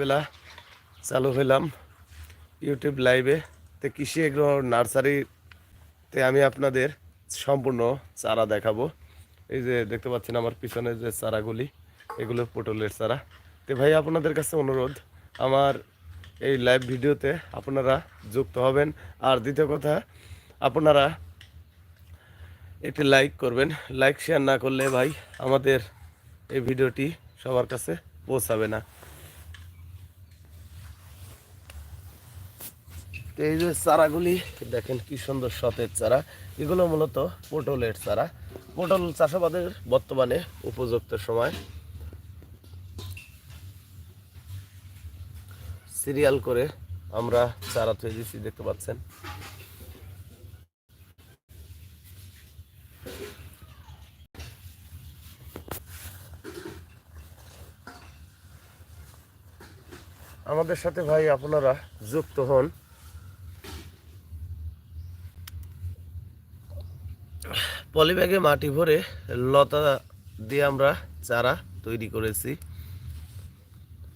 বেলা চালু হইলাম ইউটিউব লাইভে তো কৃষি এগ্রো নার্সারিতে আমি আপনাদের সম্পূর্ণ চারা দেখাবো। এই যে দেখতে পাচ্ছেন আমার পিছনে যে চারাগুলি, এগুলো পটলের চারা। তো ভাই, আপনাদের কাছে অনুরোধ, আমার এই লাইভ ভিডিওতে আপনারা যুক্ত হবেন। আর দ্বিতীয় কথা, আপনারা একটি লাইক করবেন। লাইক শেয়ার না করলে ভাই, আমাদের এই ভিডিওটি সবার কাছে পৌঁছাবে না। তো এই যে চারাগুলি, দেখেন কি সুন্দর সতেজ চারা। এগুলো মূলত পটলের চারা। পটল চাষাবাদের বর্তমানে উপযুক্ত সময়। সিরিয়াল করে আমরা চারা তৈরি দিচ্ছি দেখতে পাচ্ছেন। আমাদের সাথে ভাই আপনারা যুক্ত হন। পলিব্যাগে মাটি ভরে লতা দিয়ে আমরা চারা তৈরি করেছি।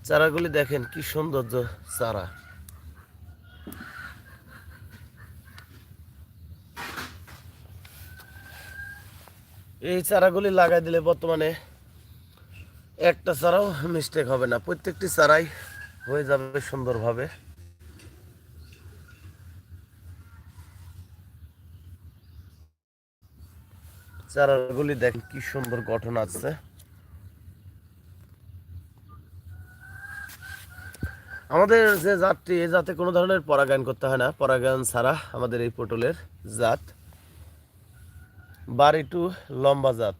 চারাগুলি দেখেন কি সৌন্দর্য চারা। এই চারাগুলি লাগাই দিলে বর্তমানে একটা চারাও মিস্টেক হবে না। প্রত্যেকটি চারাই হয়ে যাবে সুন্দরভাবে। চারাগুলি দেখেন কি সুন্দর গঠন আছে। আমাদের যে জাতটি এই জাতে কোনো ধরনের পরাগায়ন করতে হয় না। পরাগায়ন ছাড়া আমাদের এই পটলের জাত বাড়ি টু লম্বা জাত।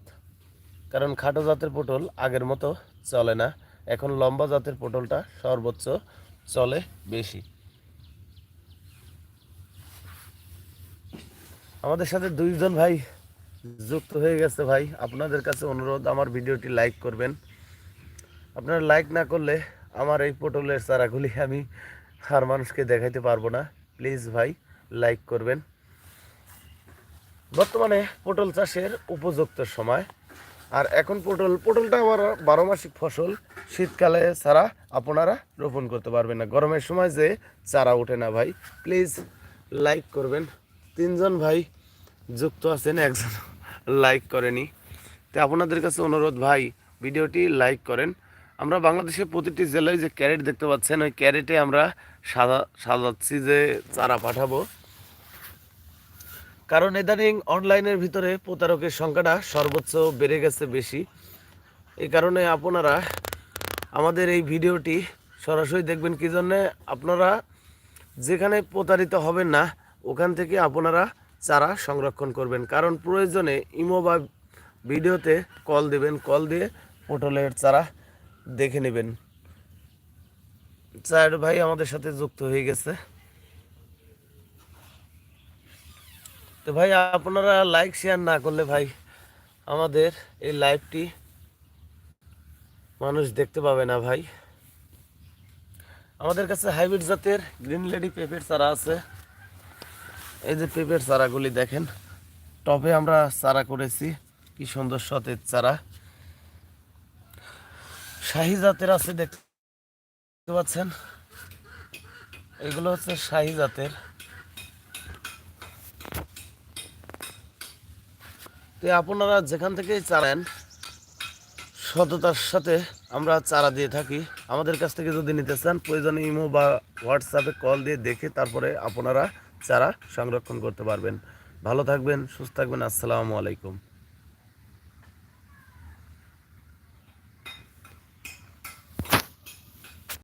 কারণ খাটো জাতের পটল আগের মতো চলে না। এখন লম্বা জাতের পটলটা সর্বোচ্চ চলে বেশি। আমাদের সাথে দুইজন ভাই যুক্ত হয়ে গেছে ভাই। আপনাদের কাছে অনুরোধ, আমার ভিডিওটি লাইক করবেন। আপনারা লাইক না করলে আমার এই পটলের চারাগুলি আমি আর মানুষকে দেখাইতে পারব না। প্লিজ ভাই লাইক করবেন। বর্তমানে পটল চাষের উপযুক্ত সময়। আর এখন পটল, পটলটা আমার বারো মাসিক ফসল। শীতকালে ছাড়া আপনারা রোপণ করতে পারবেন না। গরমের সময় যে চারা ওঠে না ভাই। প্লিজ লাইক করবেন। তিনজন ভাই যুক্ত আছেন, একজন লাইক করেনি। তো আপনাদের কাছে অনুরোধ ভাই, ভিডিওটি লাইক করেন। আমরা বাংলাদেশের প্রতিটি জেলায় যে ক্যারেট দেখতে পাচ্ছেন, ওই ক্যারেটে আমরা সাজা, সাজাচ্ছি যে চারা পাঠাবো। কারণ ইদানিং অনলাইনের ভিতরে প্রতারকের সংখ্যাটা সর্বোচ্চ বেড়ে গেছে বেশি। এই কারণে আপনারা আমাদের এই ভিডিওটি সরাসরি দেখবেন। কি জন্যে? আপনারা যেখানে প্রতারিত হবেন না, ওখান থেকে আপনারা চারা সংরক্ষণ করবেন। কারণ প্রয়োজনে ইমো বা ভিডিওতে কল দেবেন, কল দিয়ে পটলের চারা দেখে নেবেন। চার ভাই আমাদের সাথে যুক্ত হয়ে গেছে। তো ভাই, আপনারা লাইক শেয়ার না করলে ভাই, আমাদের এই লাইভটি মানুষ দেখতে পাবে না ভাই। আমাদের কাছে হাইব্রিড জাতের গ্রিন লেডি পেঁপের চারা আছে। এই যে পেঁপের চারাগুলি দেখেন টপে আমরা চারা করেছি, কি সুন্দর সতেজ চারা। শাহি জাতের আছে দেখতে পাচ্ছেন, এগুলো হচ্ছে শাহি জাতের। তো আপনারা যেখান থেকে চারেন সততার সাথে আমরা চারা দিয়ে থাকি। আমাদের কাছ থেকে যদি নিতে চান, প্রয়োজনে ইমো বা হোয়াটসঅ্যাপে কল দিয়ে দেখে তারপরে আপনারা চারা সংরক্ষণ করতে পারবেন। ভালো থাকবেন সুস্থ থাকবেন। আসসালামু আলাইকুম।